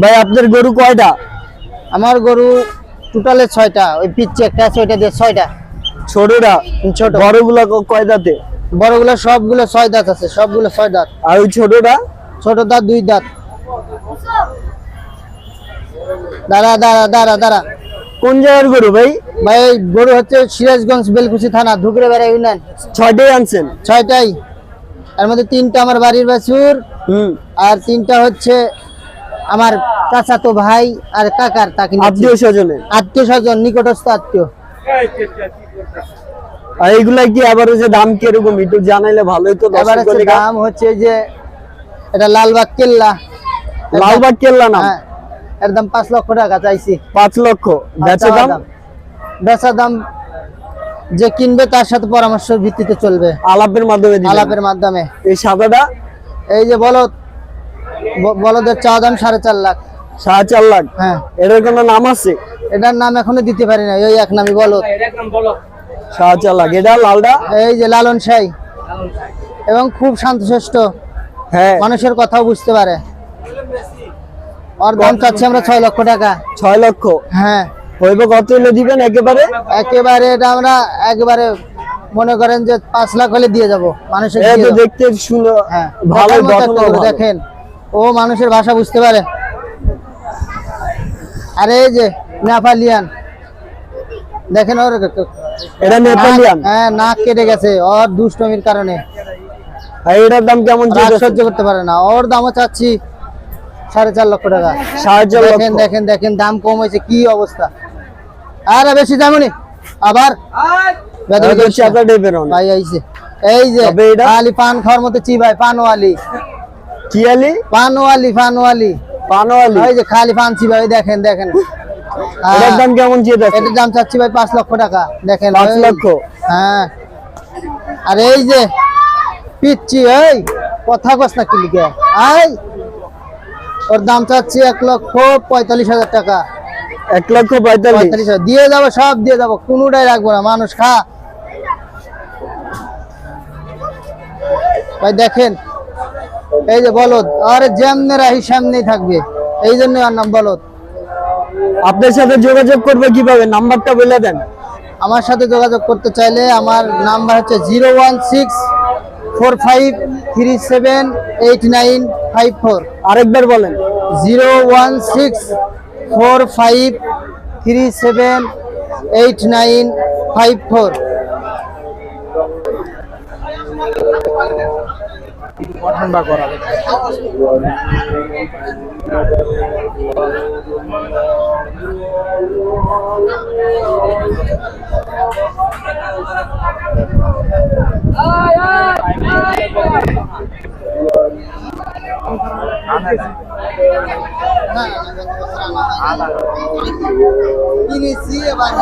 ভাই আপনার গরু কয়টা? আমার গরু টোটালে ছয়টা। ওই পিচ্ছে একটা আছে ওইটা দিয়ে ছয়টা। ছোটটা ছোট। বড়গুলা কয় দাঁতে? বড়গুলো সবগুলো ছয় দাঁত আছে সবগুলো ছয় দাঁত। আর ওই ছোটটা ছোট দাঁত দুই দাঁত। দাঁড়া দাঁড়া দাঁড়া দাঁড়া। কোন জায়গার গরু ভাই? ভাই গরু হচ্ছে সিরাজগঞ্জ বেলকুচি থানা ধুকরে বেড়া ইউনিয়ন। ছয়টাই আনছেন? ছয়টাই। এর মধ্যে তিনটা আমার বাড়ির বাছুর আর তিনটা হচ্ছে আমার কাঁচা তো ভাই আর কাকার তাকে আত্মীয় স্বজনের? আত্মীয় স্বজন নিকটস্থ আত্মীয়। আর এইগুলা কি আবার হচ্ছে দাম কীরকম? একটু জানাইলে ভালোই তো দাম হচ্ছে যে এটা লালবাগ কেল্লা। লালবাগ কেল্লা না হ্যাঁ। এর দাম পাঁচ লক্ষ টাকা চাইছি। পাঁচ লক্ষ। বেচে দাম? বেচা দাম যে কিনবে তার সাথে পরামর্শের ভিত্তিতে চলবে। আলাপের মাধ্যমে আলাপের মাধ্যমে। এই সাদাটা? এই যে বলদ বলদের চাওয়া দাম সাড়ে চার লাখ। সাড়ে চার লাখ? হ্যাঁ। এটার কোনো নাম আছে? এটার নাম এখনও দিতে পারি না ওই এক নামই বলদ। সাড়ে চার লাখ। এটা লালটা? এই যে লালন সাই। এবং খুব শান্তশিষ্ট। হ্যাঁ। মানুষের কথাও বুঝতে পারে। ওর দাম চাচ্ছি আমরা ছয় লক্ষ টাকা। ছয় লক্ষ? হ্যাঁ। হইবে কত হলে দিবেন একেবারে? একেবারে এটা আমরা একেবারে মনে করেন যে পাঁচ লাখ হলে দিয়ে যাব। মানুষের। দেখতে শুনো হ্যাঁ। ভালো দেখেন। ও মানুষের ভাষা বুঝতে পারে। আরে এই যে নেপালিয়ান। দেখেন ওর এটা নেপালিয়ান? হ্যাঁ নাক কেটে গেছে। ওর দুষ্টমির কারণে। এটার দাম কেমন সহ্য করতে পারে না। ওর দামও চাচ্ছি সাড়ে চার লক্ষ টাকা। সাড়ে চার দেখেন দেখেন দেখেন দাম কম হয়েছে কি অবস্থা? আর বেশি দামনি আবার। ভাই আইছে এই যে পান খাওয়ার মতো চি ভাই পানওয়ালি। কি আলি? পানওয়ালি পানওয়ালি। পানোয়ালি ওই যে খালি পান চি ভাই দেখেন দেখেন। হ্যাঁ, এটার দাম কেমন এটার দাম চাচ্ছি ভাই পাঁচ লক্ষ টাকা দেখেন। পাঁচ লক্ষ? হ্যাঁ। আর এই যে পিচ্ছি এই কথা কস না কি লিখে? আই ওর দাম চাচ্ছি এক লক্ষ পঁয়তাল্লিশ হাজার টাকা। এক লক্ষ পঁয়তাল্লিশ। দিয়ে যাব সব দিয়ে যাব কোনোটাই রাখব না মানুষ খা। ভাই দেখেন এই যে বলদ আরে যেমনে রাহি সামনেই থাকবে এই জন্যই ওর নাম বলদ। আপনার সাথে যোগাযোগ করবে কীভাবে? নাম্বারটা বলে দেন। আমার সাথে যোগাযোগ করতে চাইলে আমার নাম্বার হচ্ছে zero one six four five three seven eight nine five four আরেকবার বলেন। Zero one six four five three seven eight nine five four. Inicia, vai.